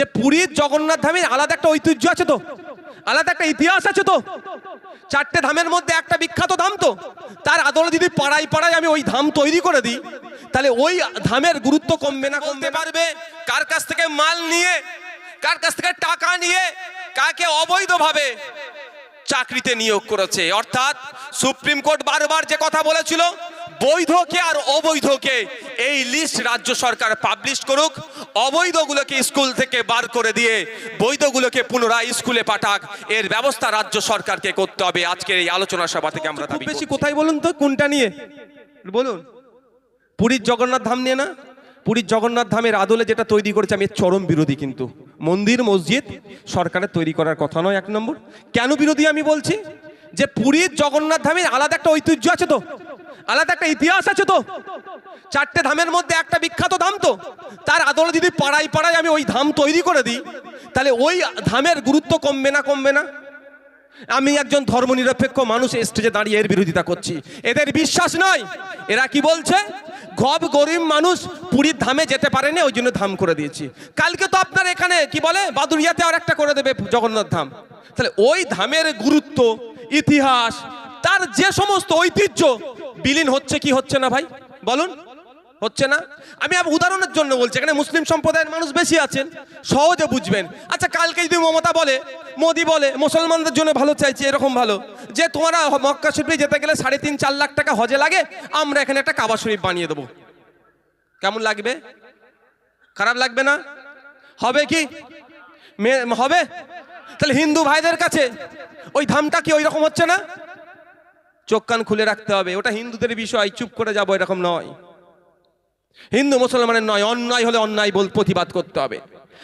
যে পুরীর জগন্নাথ ধামের আলাদা একটা ঐতিহ্য আছে তো। আলাদা একটা ইতিহাস আছে তো। চারটে ধামের মধ্যে একটা বিখ্যাত ধাম তো। তার আদলে যদি পাড়ায় পাড়ায় আমি ওই ধাম তৈরি করে দিই, তাহলে ওই ধামের গুরুত্ব কমবে না কমতে পারবে কার কাছ থেকে মাল নিয়ে, কার কাছ থেকে টাকা নিয়ে, কাকে অবৈধভাবে চাকরিতে নিয়োগ করেছে। অর্থাৎ সুপ্রিম কোর্ট বারবার যে কথা বলেছিল বৈধকে আর অবৈধকে এই লিস্ট রাজ্য সরকার পাবলিশ করুক অবৈধগুলোকে স্কুল থেকে বার করে দিয়ে বৈধগুলোকে পুনরায় স্কুলে পাঠাক এর ব্যবস্থা রাজ্য সরকারকে করতে হবে আজকের এই আলোচনা সভা থেকে আমরা খুব বেশি কোথায় বলুন তো কোনটা নিয়ে? বলুন। পুরীর জগন্নাথ ধাম নিয়ে না? পুরীর জগন্নাথ ধামের আদলে যেটা তৈরি করেছে আমি এর চরম বিরোধী কিন্তু। মন্দির মসজিদ সরকারের তৈরি করার কথা নয় এক নম্বর। কেন বিরোধী আমি বলছি? যে পুরীর জগন্নাথ ধামের আলাদা একটা ঐতিহ্য আছে তো। আলাদা একটা ইতিহাস আছে তো। চারটে ধামের মধ্যে একটা বিখ্যাত ধাম তো। তার আদলে যদি পাড়ায় পাড়ায় আমি ওই ধাম তৈরি করে দিই, তাহলে ওই ধামের গুরুত্ব কমবে না কমবে না? আমি একজন ধর্মনিরপেক্ষ মানুষ স্টেজে দাঁড়িয়ে এর বিরোধিতা করছি। এদের বিশ্বাস নয়। এরা কি বলছে? গব গরিব মানুষ পুরীর ধামে যেতে পারেনি, ওই জন্য ধাম করে দিয়েছি। কালকে তো আপনার এখানে, কি বলে? বাদুরিয়াতে আর একটা করে দেবে জগন্নাথ ধাম। তাহলে ওই ধামের গুরুত্ব, ইতিহাস, তার যে সমস্ত ঐতিহ্য বিলীন হচ্ছে কি হচ্ছে না ভাই? বলুন। হচ্ছে না? আমি উদাহরণের জন্য বলছি, এখানে মুসলিম সম্প্রদায়ের মানুষ বেশি আছেন, সহজে বুঝবেন। আচ্ছা কালকে যদি মমতা বলে, মোদি বলে, মুসলমানদের জন্য ভালো চাইছি, এরকম ভালো। যে তোমরা মক্কা শরীফে যেতে গেলে সাড়ে তিন, চার লাখ টাকা হজে লাগে, আমরা এখানে একটা কাবা শরীফ বানিয়ে দেবো। কেমন লাগবে? খারাপ লাগবে না? হবে কি? হবে? তাহলে হিন্দু ভাইদের কাছে ওই ধামটা কি ওই রকম হচ্ছে না? চোখ কান খুলে রাখতে হবে। ওটা হিন্দুদের বিষয়, চুপ করে যাব এরকম নয়। হিন্দু মুসলমানের নয়, অন্যায় হলে অন্যায় বল প্রতিবাদ করতে হবে।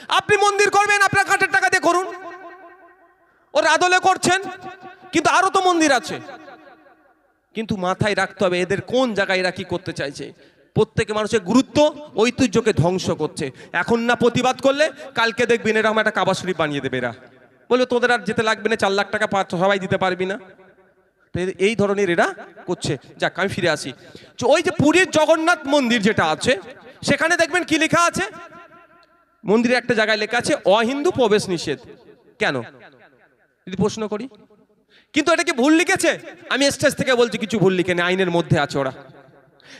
আপনি মন্দির করবেন, আপনার কাঠের টাকা দিয়ে করুন। ওর আদলে করছেন, কিন্তু আরও তো মন্দির আছে। কিন্তু মাথায় রাখতে হবে, এদের কোন জায়গায় এরা কি করতে চাইছে? প্রত্যেকে মানুষের গুরুত্ব, ঐতিহ্যকে ধ্বংস করছে। এখন না প্রতিবাদ করলে, কালকে দেখবেন এরকম একটা কাবা শরীফ বানিয়ে দেবে এরা। বলবে, তোদের আর যেতে লাগবে না, চার লাখ টাকা পা- সবাই দিতে পারবি না। এই ধরনের এরা করছে। যাক, আমি ফিরে আসি। ওই যে পুরীর জগন্নাথ মন্দির যেটা আছে, সেখানে দেখবেন কি লেখা আছে? মন্দিরে একটা জায়গায় লেখা আছে, অহিন্দু প্রবেশ নিষেধ। কেন? যদি প্রশ্ন করি। কিন্তু এটা কি ভুল লিখেছে? আমি স্টেজ থেকে বলছি, কিছু ভুল লিখে আইনের মধ্যে আছে ওরা।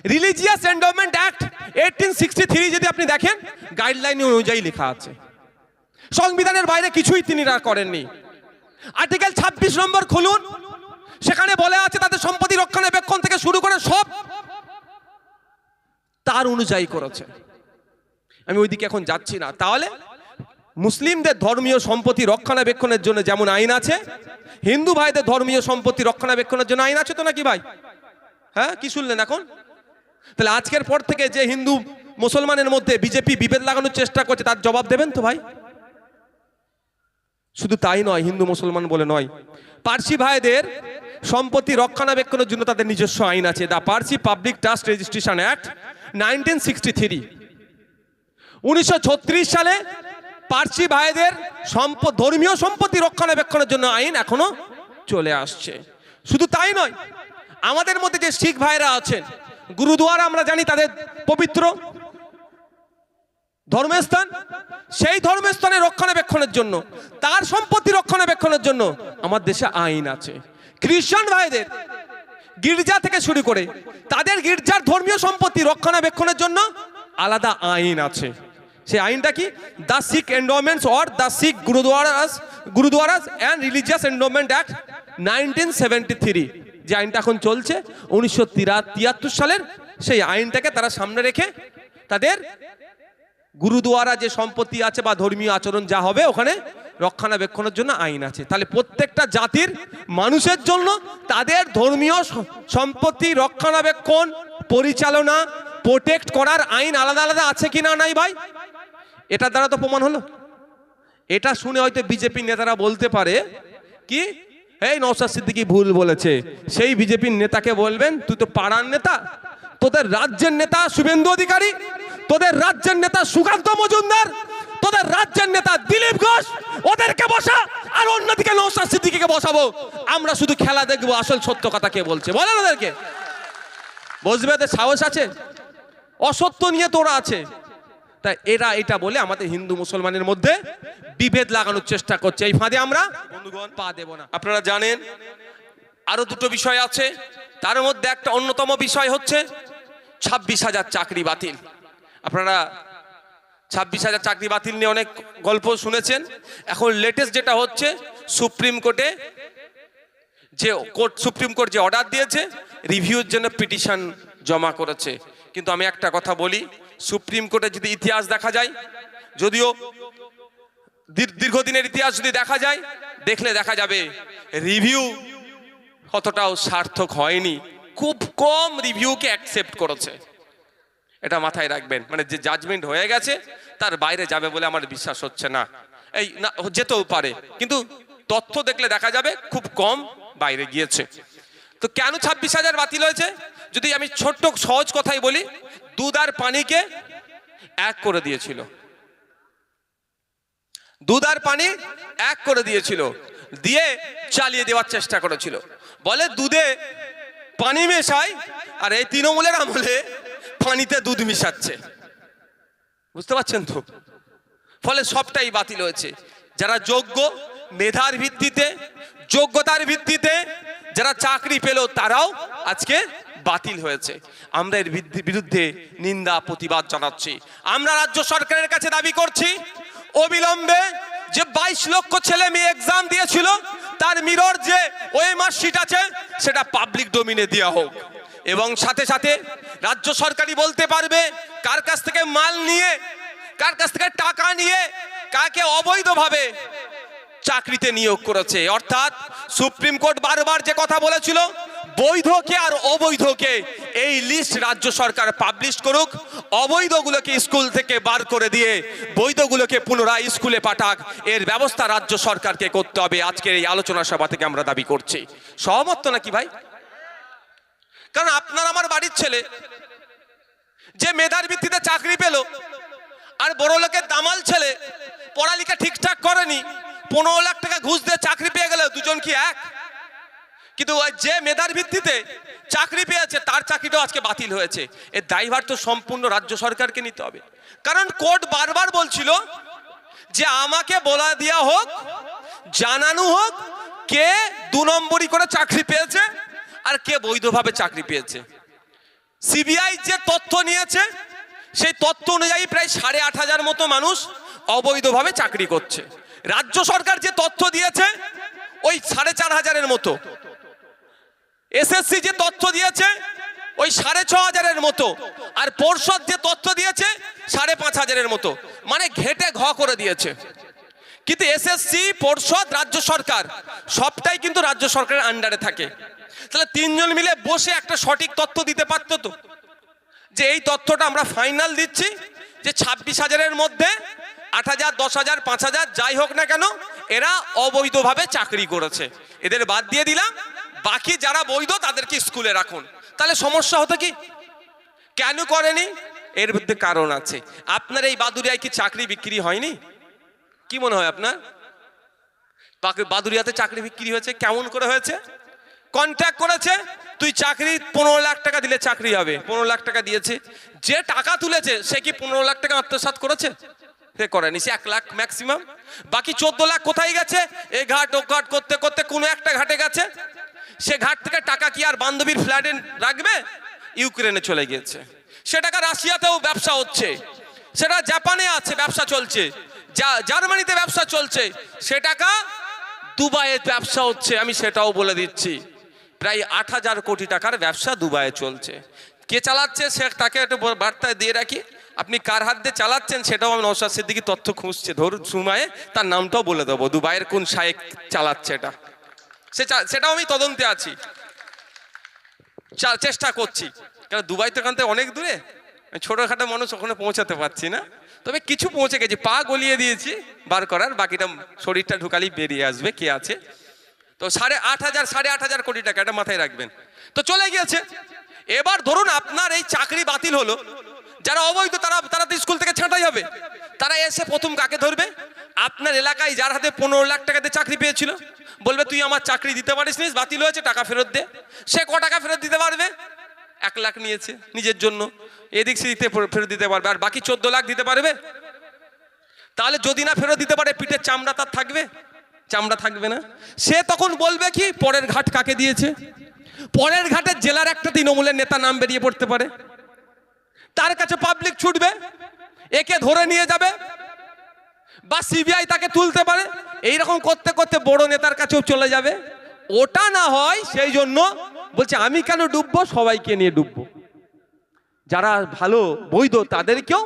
Religious endowment act eighteen sixty three যদি আপনি দেখেন গাইডলাইন অনুযায়ী লেখা আছে। সংবিধানের বাইরে কিছুই তিনি করেননি। আর্টিকেল ছাব্বিশ নম্বর খুলুন। সেখানে বলে আছে তাদের সম্পত্তি রক্ষণাবেক্ষণ থেকে শুরু করে সব তার অনুযায়ী করেছে। আমি ওইদিকে এখন যাচ্ছি না। তাহলে মুসলিমদের ধর্মীয় সম্পত্তি রক্ষণাবেক্ষণের জন্য যেমন আইন আছে, হিন্দু ভাইদের ধর্মীয় সম্পত্তি রক্ষণাবেক্ষণের জন্য আইন আছে তো নাকি ভাই? হ্যাঁ কি শুনলেন এখন? তাহলে আজকের পর থেকে যে হিন্দু মুসলমানের মধ্যে বিজেপি বিভেদ লাগানোর চেষ্টা করছে, তার জবাব দেবেন তো ভাই? শুধু তাই নয়, হিন্দু মুসলমান বলে নয়। পার্সি ভাইদের সম্পত্তি রক্ষণাবেক্ষণের জন্য তাদের নিজস্ব আইন আছে। The Parsi public trust registration act nineteen sixty three. উনিশশো সালে পার্সি ভাইদের সম্প, ধর্মীয় সম্পত্তি রক্ষণাবেক্ষণের জন্য আইন এখনও চলে আসছে। শুধু তাই নয়, আমাদের মধ্যে যে শিখ ভাইরা আছেন, গুরুদুয়ারা আমরা জানি তাদের পবিত্র ধর্মস্থান, সেই ধর্মস্থানের রক্ষণাবেক্ষণের জন্য, তার সম্পত্তি রক্ষণাবেক্ষণের জন্য আমার দেশে আইন আছে। খ্রিস্টান ভাইদের গির্জা থেকে শুরু করে তাদের গির্জার ধর্মীয় সম্পত্তি রক্ষণাবেক্ষণের জন্য আলাদা আইন আছে। সেই আইনটা কি? The Sikh endowments or the Sikh gurdwaras gurdwaras and religious endowment act nineteen seventy three যে আইনটা এখন চলছে, উনিশশো তিয়াত্তর সালের সেই আইনটাকে তারা সামনে রেখে তাদের গুরুদুয়ারা যে সম্পত্তি আছে বা ধর্মীয় আচরণ যা হবে, ওখানে রক্ষণাবেক্ষণের জন্য আইন আছে। তাহলে প্রত্যেকটা জাতির মানুষের জন্য তাদের ধর্মীয় সম্পত্তি রক্ষণাবেক্ষণ, পরিচালনা প্রোটেক্ট করার আইন আলাদা আলাদা আছে কি না নাই ভাই? এটা দ্বারা তো প্রমাণ হলো। এটা শুনে হয়তো বিজেপি নেতারা বলতে পারে, কি? এই নৌসাদ সিদ্দিকি ভুল বলেছে। সেই বিজেপির নেতাকে বলবেন, তুই তো পাড়ার নেতা, তোদের রাজ্যের নেতা শুভেন্দু অধিকারী তোদের রাজ্যের নেতা সুকান্ত মজুমদার তোদের রাজ্যের নেতা দিলীপ ঘোষ ওদেরকে বসা আর অন্যদিকে নৌসাদ সিদ্দিকিকে বসাবো। আমরা শুধু খেলা দেখব আসল সত্য কথা কে বলছে? বলেন ওদেরকে। বসবে সাহস আছে? অসত্য নিয়ে তোরা আছে। তা এরা এটা বলে আমাদের হিন্দু মুসলমানের মধ্যে বিভেদ লাগানোর চেষ্টা করছে। এই ফাঁদে আমরা বন্ধুগণ পা দেব না। আপনারা জানেন আরও দুটো বিষয় আছে। তার মধ্যে একটা অন্যতম বিষয় হচ্ছে ছাব্বিশ হাজার চাকরি বাতিল। আপনারা ছাব্বিশ হাজার চাকরি বাতিল নিয়ে অনেক গল্প শুনেছেন। এখন লেটেস্ট যেটা হচ্ছে, সুপ্রিম কোর্টে যে কোর্ট, সুপ্রিম কোর্ট যে অর্ডার দিয়েছে রিভিউর জন্য পিটিশন জমা করেছে। কিন্তু আমি একটা কথা বলি, সুপ্রিম কোর্টে যদি ইতিহাস দেখা যায়, যদিও দীর- দীর্ঘদিনের ইতিহাস যদি দেখা যায়, দেখলে দেখা যাবে রিভিউ অতটাও সার্থক হয়নি। খুব কম রিভিউকে অ্যাকসেপ্ট করেছে। এটা মাথায় রাখবেন। মানে যে জাজমেন্ট হয়ে গেছে, তার বাইরে যাবে বলে আমার বিশ্বাস হচ্ছে না। এই না যেতেও পারে। কিন্তু তথ্য দেখলে দেখা যাবে খুব কম বাইরে গিয়েছে। তো কেন ছাব্বিশ হাজার বাতিল হয়েছে? যদি আমি ছোট্ট, সহজ কথাই বলি, দুধ আর পানিকে এক করে দিয়েছিল। দুধ আর পানি এক করে দিয়েছিল। দিয়ে চালিয়ে দেওয়ার চেষ্টা করেছিল। বলে দুধে পানি মেশায় আর এই তৃণমূলের আমলে পানিতে দুধ মিশাচ্ছে। বুঝতে পারছেন তো? ফলে সবটাই বাতিল হয়েছে। যারা যোগ্য মেধার ভিত্তিতে, যোগ্যতার ভিত্তিতে যারা চাকরি পেল, তারাও আজকে বাতিল হয়েছে। আমরা এর বিরুদ্ধে নিন্দা, প্রতিবাদ জানাচ্ছি। আমরা রাজ্য সরকারের কাছে দাবি করছি, অবিলম্বে যে বাইশ লক্ষ ছেলে মেয়ে এক্সাম দিয়েছিল, তার মিরর যে ওএমআর শিট আছে, সেটা পাবলিক ডোমিনে দেওয়া হোক। এবং সাথে সাথে রাজ্য সরকারই বলতে পারবে কার কাছ থেকে মাল নিয়ে, কার কাছ থেকে টাকা নিয়ে, কাকে অবৈধভাবে চাকরিতে নিয়োগ করেছে। অর্থাৎ সুপ্রিম কোর্ট বারবার যে কথা বলেছিল, বৈধকে আর অবৈধকে এই লিস্ট রাজ্য সরকার পাবলিশ করুক, অবৈধগুলোকে স্কুল থেকে বার করে দিয়ে বৈধগুলোকে পুনরায় স্কুলে পাঠাক, এর ব্যবস্থা রাজ্য সরকারকে করতে হবে। আজকের এই আলোচনা সভা থেকে আমরা দাবি করছি। সহমত নাকি ভাই? কারণ আপনার আমার বাড়ির ছেলে, যে মেধার ভিত্তিতে চাকরি পেল, আর বড় লোকের দামাল ছেলে, পড়ালেখা ঠিকঠাক করেনি, পনেরো লাখ টাকা ঘুষ দিয়ে চাকরি পেয়ে গেলে, দুজন কি এক? কিন্তু যে মেধার ভিত্তিতে চাকরি পেয়েছে, তার চাকরিটাও আজকে বাতিল হয়েছে। এর দায়ভার তো সম্পূর্ণ রাজ্য সরকারকে নিতে হবে। কারণ কোর্ট বারবার বলছিল যে আমাকে বলা দেওয়া হোক, জানানো হোক, কে দু নম্বরই করে চাকরি পেয়েছে আর কে বৈধভাবে চাকরি পেয়েছে? সিবিআই যে তথ্য নিয়েছে, সেই তথ্য অনুযায়ী প্রায় সাড়ে আট হাজার মতো মানুষ অবৈধভাবে চাকরি করছে। রাজ্য সরকার যে তথ্য দিয়েছে, ওই সাড়ে চার হাজারের মতো। এসএসসি যে তথ্য দিয়েছে, ওই সাড়ে ছ হাজারের মতো। আর পর্ষদ যে তথ্য দিয়েছে, সাড়ে পাঁচ হাজারের মতো। মানে ঘেটে ঘ করে দিয়েছে। কিন্তু এসএসসি পর্ষদ, রাজ্য সরকার, সবটাই কিন্তু রাজ্য সরকারের আন্ডারে থাকে। তাহলে তিনজন মিলে বসে একটা সঠিক তথ্য দিতে পারতো তো। যে এই তথ্যটা আমরা ফাইনাল দিচ্ছি, যে ছাব্বিশ হাজারের মধ্যে আট হাজার, দশ হাজার, পাঁচ হাজার, যাই হোক না কেন, এরা অবৈধভাবে চাকরি করেছে। এদের বাদ দিয়ে দিলাম, বাকি যারা বৈধ তাদেরকে স্কুলে রাখুন। তাহলে সমস্যা হতো কি? কেন করেনি? এর মধ্যে কারণ আছে। আপনার এই বাদুরিয়ায় কি চাকরি বিক্রি হয়নি? কি মনে হয় আপনার? বাদুরিয়াতে চাকরি বিক্রি হয়েছে, কেমন করে হয়েছে? কন্ট্যাক্ট করেছে, তুই চাকরি পনেরো লাখ টাকা দিলে চাকরি হবে, পনেরো লাখ টাকা দিয়েছে। যে টাকা তুলেছে, সে কি পনেরো লাখ টাকা আত্মসাৎ করেছে? সে করেনি সে এক লাখ ম্যাক্সিমাম বাকি চোদ্দ লাখ কোথায় গেছে? এ ঘাট, ও ঘাট করতে করতে কোনো একটা ঘাটে গেছে। সে ঘাট থেকে টাকা কি আর বান্ধবীর ফ্ল্যাটে রাখবে? ইউক্রেনে চলে গিয়েছে। সে টাকা রাশিয়াতেও ব্যবসা হচ্ছে। সেটা জাপানে আছে, ব্যবসা চলছে। যা- জার্মানিতে ব্যবসা চলছে। সে টাকা দুবাইয়ে ব্যবসা হচ্ছে, আমি সেটাও বলে দিচ্ছি। প্রায় আট হাজার কোটি টাকার ব্যবসা দুবাইয়ে চলছে। কে চালাচ্ছে সে তাকে একটু বার্তায় দিয়ে রাখি। আপনি কার হাত দিয়ে চালাচ্ছেন সেটাও আমি নৌসাদ সিদ্দিকি তথ্য খুঁজছে। ধরুন সময়ে তার নামটাও বলে দেবো, দুবাইয়ের কোন শায়েক চালাচ্ছে এটা। সে সেটাও আমি তদন্তে আছি। চেষ্টা করছি। কারণ দুবাই তো এখান থেকে অনেক দূরে? ছোটোখাটো মানুষ, ওখানে পৌঁছাতে পারছি না। তবে কিছু পৌঁছে গেছি, পা গলিয়ে দিয়েছি বার করার, বাকিটা শরীরটা ঢুকালেই বেরিয়ে আসবে কে আছে। তো সাড়ে আট হাজার, সাড়ে আট হাজার কোটি টাকা এটা মাথায় রাখবেন। তো চলে গিয়েছে। এবার ধরুন আপনার এই চাকরি বাতিল হলো। যারা অবৈধ, তারা তারা তো স্কুল থেকে ছাঁটাই হবে। তারা এসে প্রথম কাকে ধরবে? আপনার এলাকায় যার হাতে পনেরো লাখ টাকাতে চাকরি পেয়েছিল, বলবে, তুই আমার চাকরি দিতে পারিস নি, বাতিল হয়েছে, টাকা ফেরত দে। সে ক টাকা ফেরত দিতে পারবে? এক লাখ নিয়েছে নিজের জন্য। এদিক সেদিক ফেরত দিতে পারবে। আর বাকি চোদ্দ লাখ দিতে পারবে? তাহলে যদি না ফেরত দিতে পারে, পিঠের চামড়া তার থাকবে? চামড়া থাকবে না। সে তখন বলবে কি, পরের ঘাট কাকে দিয়েছে? পরের ঘাটে জেলার একটা তৃণমূলের নেতা নাম বেরিয়ে পড়তে পারে। তার কাছে পাবলিক ছুটবে, একে ধরে নিয়ে যাবে, বা সিবিআই তাকে তুলতে পারে। এই রকম করতে করতে বড় নেতার কাছেও চলে যাবে। ওটা না হয় সেই জন্য বলছে, আমি কেন ডুববো? সবাইকে নিয়ে ডুববো। যারা ভালো বৈধ, তাদেরকেও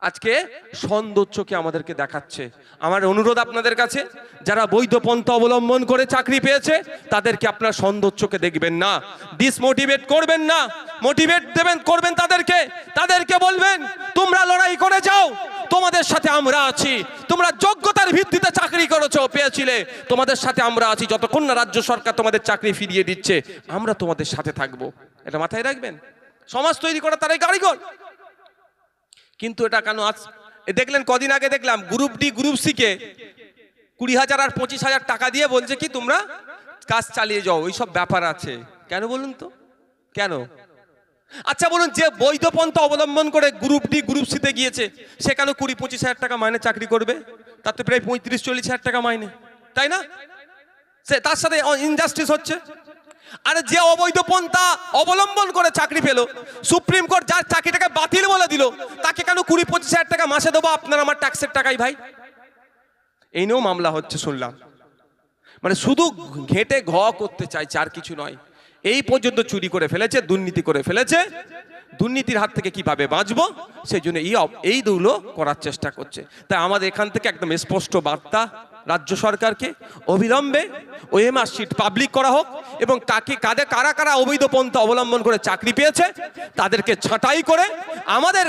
আজকে সৌন্দর্যকে আমাদেরকে দেখাচ্ছে? আমার অনুরোধ আপনাদের কাছে, যারা বৈধ পন্থা অবলম্বন করে চাকরি পেয়েছে, তাদেরকে আপনার সৌন্দর্যকে দেখবেন না। ডিসমোটিভেট করবেন না। মোটিভেট দেবেন, করবেন তাদেরকে। তাদেরকে বলবেন, তোমরা লড়াই করে যাও। তোমাদের সাথে আমরা আছি। তোমরা যোগ্যতার ভিত্তিতে চাকরি করেছ, পেয়েছিলে। তোমাদের সাথে আমরা আছি। যতক্ষণ না রাজ্য সরকার তোমাদের চাকরি ফিরিয়ে দিচ্ছে, আমরা তোমাদের সাথে থাকব। এটা মাথায় রাখবেন? সমাজ তৈরি করা তারাই কারিগর। কিন্তু এটা কেন আজ দেখলেন কদিন আগে দেখলাম গ্রুপ ডি গ্রুপ সি কে কুড়ি হাজার আর পঁচিশ হাজার টাকা দিয়ে বলছে কি, তোমরা কাজ চালিয়ে যাও ওইসব ব্যাপার আছে। কেন বলুন তো? কেন? আচ্ছা বলুন, যে বৈধ পন্থা অবলম্বন করে গ্রুপ ডি গ্রুপ সিতে গিয়েছে, সে কেন কুড়ি পঁচিশ হাজার টাকা মাইনে চাকরি করবে? তাতে প্রায় পঁয়ত্রিশ চল্লিশ হাজার টাকা মাইনে, তাই না? সে তার সাথে ইনজাস্টিস হচ্ছে। আর যে অবৈধ পন্থা অবলম্বন করে চাকরি পেল, সুপ্রিম কোর্ট যার চাকরিটাকে বাতিল বলে দিল, তাকে কেন কুড়ি পঁচিশ হাজার টাকা মাসে দেবো? আপনার আমার ট্যাক্সের টাকাই ভাই। এই নিয়েও মামলা হচ্ছে, শুনলাম। মানে শুধু ঘেটে ঘ করতে চাইছে, আর কিছু নয়। এই পর্যন্ত চুরি করে ফেলেছে, দুর্নীতি করে ফেলেছে। দুর্নীতির হাত থেকে কীভাবে বাঁচবো? সেই জন্য এই এইগুলো করার চেষ্টা করছে। তাই আমাদের এখান থেকে একদম স্পষ্ট বার্তা রাজ্য সরকারকে অবিলম্বে ওএমআর শিট পাবলিক করা হোক এবং কাকে কাদের কারা কারা অবৈধ পন্থা অবলম্বন করে চাকরি পেয়েছে তাদেরকে ছাঁটাই করে আমাদের